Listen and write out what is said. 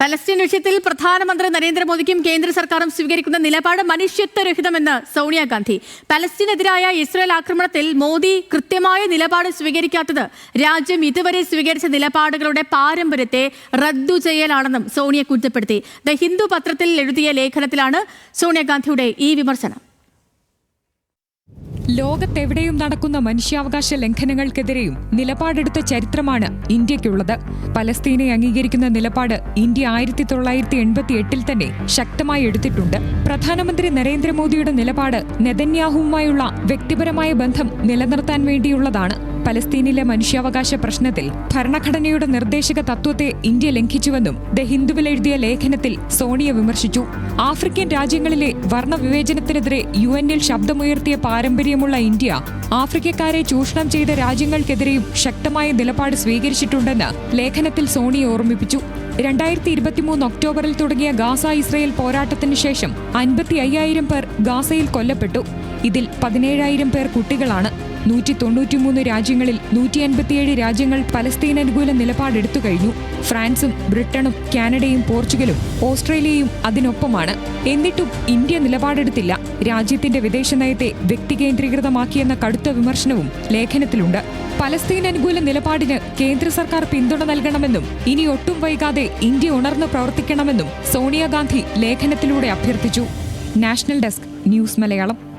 Palestine വിഷയത്തിൽ പ്രധാനമന്ത്രി നരേന്ദ്രമോദിക്കും കേന്ദ്ര സർക്കാരും സ്വീകരിക്കുന്ന നിലപാട് മനുഷ്യത്വരഹിതമെന്ന് സോണിയാഗാന്ധി പലസ്തീനെതിരായ ഇസ്രായേൽ ആക്രമണത്തിൽ മോദി കൃത്യമായ നിലപാട് സ്വീകരിക്കാത്തത് രാജ്യം ഇതുവരെ സ്വീകരിച്ച നിലപാടുകളുടെ പാരമ്പര്യത്തെ റദ്ദു ചെയ്യലാണെന്നും സോണിയ കുറ്റപ്പെടുത്തി. ദ ഹിന്ദു പത്രത്തിൽ എഴുതിയ ലേഖനത്തിലാണ് സോണിയാഗാന്ധിയുടെ ഈ വിമർശനം. ലോകത്തെവിടെയും നടക്കുന്ന മനുഷ്യാവകാശ ലംഘനങ്ങൾക്കെതിരെയും നിലപാടെടുത്ത ചരിത്രമാണ് ഇന്ത്യക്കുള്ളത് പലസ്തീനെ അംഗീകരിക്കുന്ന നിലപാട് ഇന്ത്യ ആയിരത്തി തൊള്ളായിരത്തി എൺപത്തി എട്ടിൽ തന്നെ ശക്തമായി എടുത്തിട്ടുണ്ട്. പ്രധാനമന്ത്രി നരേന്ദ്രമോദിയുടെ നിലപാട് നെതന്യാഹുവുമായുള്ള വ്യക്തിപരമായ ബന്ധം നിലനിർത്താൻ വേണ്ടിയുള്ളതാണ്. പലസ്തീനിലെ മനുഷ്യാവകാശ പ്രശ്നത്തിൽ ഭരണഘടനയുടെ നിർദ്ദേശക തത്വത്തെ ഇന്ത്യ ലംഘിച്ചുവെന്നും ദ ഹിന്ദുവിൽ എഴുതിയ ലേഖനത്തിൽ സോണിയ വിമർശിച്ചു. ആഫ്രിക്കൻ രാജ്യങ്ങളിലെ വർണവിവേചനത്തിനെതിരെ യു എന്നിൽ ശബ്ദമുയർത്തിയ പാരമ്പര്യമുള്ള ഇന്ത്യ ആഫ്രിക്കക്കാരെ ചൂഷണം ചെയ്ത രാജ്യങ്ങൾക്കെതിരെയും ശക്തമായ നിലപാട് സ്വീകരിച്ചിട്ടുണ്ടെന്ന് ലേഖനത്തിൽ സോണിയ ഓർമ്മിപ്പിച്ചു. രണ്ടായിരത്തി ഇരുപത്തിമൂന്ന് ഒക്ടോബറിൽ തുടങ്ങിയ ഗാസ ഇസ്രയേൽ പോരാട്ടത്തിന് ശേഷം അൻപത്തി അയ്യായിരം പേർ ഗാസയിൽ കൊല്ലപ്പെട്ടു. ഇതിൽ പതിനേഴായിരം പേർ കുട്ടികളാണ്. നൂറ്റി തൊണ്ണൂറ്റിമൂന്ന് രാജ്യങ്ങളിൽ നൂറ്റി അൻപത്തിയേഴ് രാജ്യങ്ങൾ പലസ്തീൻ അനുകൂല നിലപാടെടുത്തു കഴിഞ്ഞു. ഫ്രാൻസും ബ്രിട്ടനും കാനഡയും പോർച്ചുഗലും ഓസ്ട്രേലിയയും അതിനൊപ്പമാണ്. എന്നിട്ടും ഇന്ത്യ നിലപാടെടുത്തില്ല. രാജ്യത്തിന്റെ വിദേശ നയത്തെ വ്യക്തികേന്ദ്രീകൃതമാക്കിയെന്ന കടുത്ത വിമർശനവും ലേഖനത്തിലുണ്ട്. പലസ്തീൻ അനുകൂല നിലപാടിന് കേന്ദ്ര സർക്കാർ പിന്തുണ നൽകണമെന്നും ഇനി ഒട്ടും വൈകാതെ ഇന്ത്യ ഉണർന്നു പ്രവർത്തിക്കണമെന്നും സോണിയാഗാന്ധി ലേഖനത്തിലൂടെ അഭ്യർത്ഥിച്ചു. National desk news Malayalam.